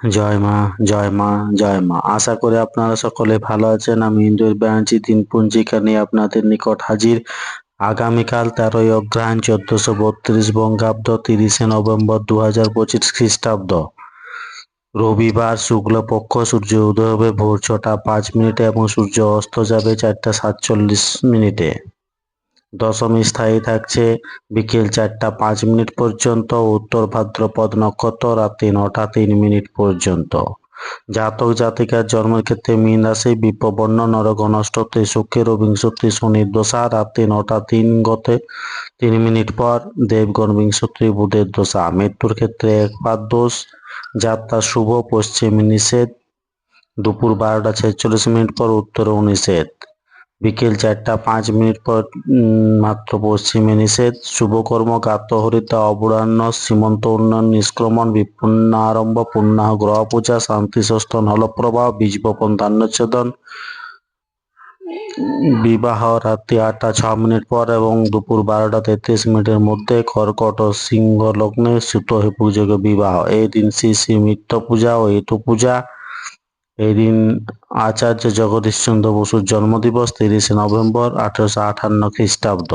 জয় মা জয় মা জয় মা। আশা করি আপনারা সকলে ভালো আছেন। আমি ইন্দুর ব্যানার্জি দিন পঞ্জিকা নিয়ে আপনাদের নিকট হাজির। আগামীকাল তেরোই অগ্রহায়ণ, চোদ্দশো বত্রিশ বঙ্গাব্দ, তিরিশে নভেম্বর দু হাজার পঁচিশ খ্রিস্টাব্দ। রবিবার শুক্লপক্ষ, সূর্য উদয় হবে ভোর ছটা পাঁচ মিনিটে এবং সূর্য অস্ত যাবে চারটা সাতচল্লিশ মিনিটে। দশমী স্থায়ী থাকছে। বিকেল চারটা পাঁচ মিনিট পর্যন্ত, উত্তর ভাদ্রপদ নক্ষত্র রাত্রি নটা তিন মিনিট পর্যন্ত। জাতক জাতিকার জন্মের ক্ষেত্রে মীন রাশি, বিপবর্ণ নরগণষ্টতে শুক্রের ও বিংশতি শনির দশা রাত্রি নটা তিন গতে তিন মিনিট পর দেবগণ বিংশতি বুধের দশা মৃত্যুর ক্ষেত্রে একপাত দোষ। যাত্রা শুভ, পশ্চিম নিষেধ। দুপুর বারোটা ছেচল্লিশ মিনিট পর উত্তর নিষেধ। বিকেল চারটা পাঁচ মিনিট পর মাত্র পশ্চিমে নিষেধ। শুভকর্ম গাত্রহরিতা অবরাহ্ন সীমন্ত উন্নয়ন নিষ্ক্রমণ বিপন্নারম্ভ পুণ্যাহ, গ্রহ পূজা, শান্তি ষষ্ঠ নলপ্রবাহ বীজ বপন ধান্যচ্ছেদন বিবাহ রাত্রি আটটা ছ মিনিট পর এবং দুপুর বারোটা তেত্রিশ মিনিটের মধ্যে কর্কট ও সিংহ লগ্নে সুত পুজোকে বিবাহ। এই দিন শ্রী শ্রী মিত্র পূজা ও হেতু পূজা এই দিন আচার্য জগদীশচন্দ্র বসুর জন্মদিবস তিরিশে নভেম্বর আঠারোশো আঠান্ন খ্রিস্টাব্দ।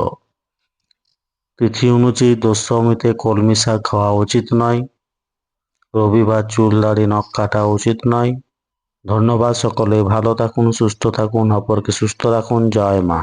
তিথি অনুযায়ী দশমীতে কলমি শাক খাওয়া উচিত নয়, রবিবার চুল দাড়ি নখ কাটা উচিত নয়। ধন্যবাদ সকলে, ভালো থাকুন, সুস্থ থাকুন, অপরকে সুস্থ রাখুন। জয় মা।